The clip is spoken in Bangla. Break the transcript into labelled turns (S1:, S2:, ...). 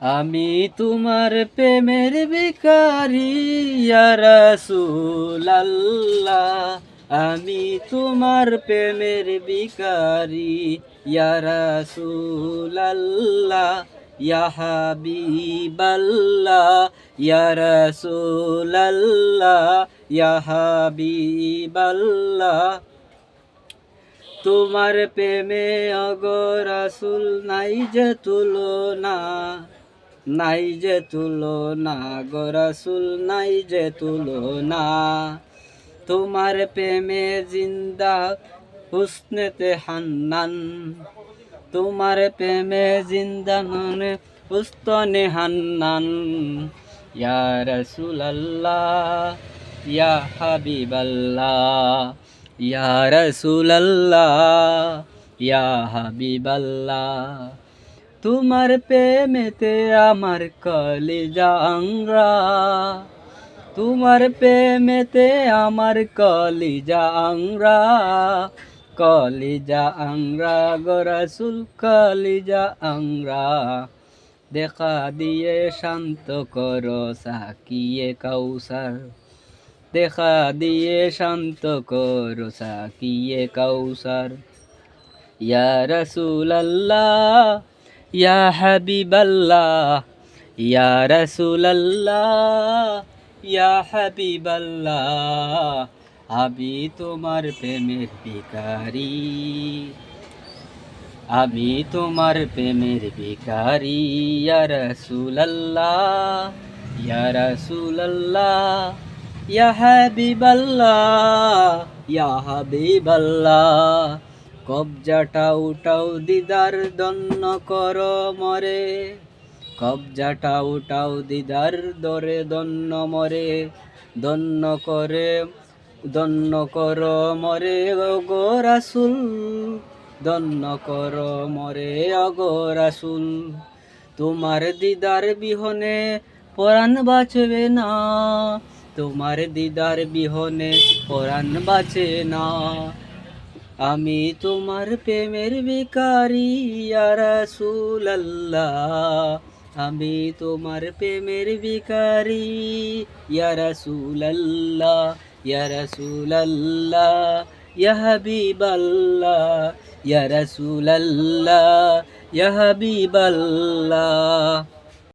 S1: আমি তোমার প্রেমের বিকারি রাসূলাল্লাহ। আমি তোমার প্রেমের বিকারি রাসূলাল্লাহ। ইয়া হাবিবাল্লাহ, ইয়া রাসূলাল্লাহ। ইয়া হাবিবাল্লাহ। তোমার প্রেমে অগরাসুল নাই যে তুলনা। নাই যে তুলনা গরাসুল নাই যে তুলনা। তোমার প্রেমে জিন্দা হুসনেতে হান্নান তোমার প্রেমে জিন্দা মনে হুস্তনে হান্নান। ইয়া রাসূলুল্লাহ, ইয়া হাবিবাল্লাহ, ইয়া রাসূলুল্লাহ, ইয়া হাবিবাল্লাহ। তোমার প্রেমেতে আমার কলিজা আংরা। তোমার প্রেমেতে আমার কলিজা আংরা। কলিজা আংরা গরাসুল কলিজা আংরা। দেখা দিয়ে শান্ত করো সাকিয়ে কাউসার। দেখা দিয়ে শান্ত করো সাকিয়ে কাউসার। ইয়া রাসূলুল্লাহ ইয়া হাবিবাল্লাহ, ইয়া রাসূলুল্লাহ, ইয়া হাবিবাল্লাহ, আমি তোমার প্রেমের ভিখারি, আমি তোমার প্রেমের ভিখারি, ইয়া রাসূলুল্লাহ ইয়া রাসূলুল্লাহ, ইয়া হাবিবাল্লাহ ইয়া হাবিবাল্লাহ। কবজাটা উঠাও দিদার, দন্ন কর মরে। কবজাটা উঠাও দিদার, দরে দন্ন মরে। দন্ন করে, দন্ন কর মরে গো রাসুল। দন্ন কর মরে অগরাসুল তোমার দিদার বিহনে পরাণ বাঁচবে না। তোমার দিদার বিহনে পরাণ বাঁচে না। আমি তোমার প্রেমের বিকারি ইয়া রাসূলুল্লাহ। আমি তোমার প্রেমের বিকারি ইয়া রাসূলুল্লাহ ইয়া রাসূলুল্লাহ, ইয়া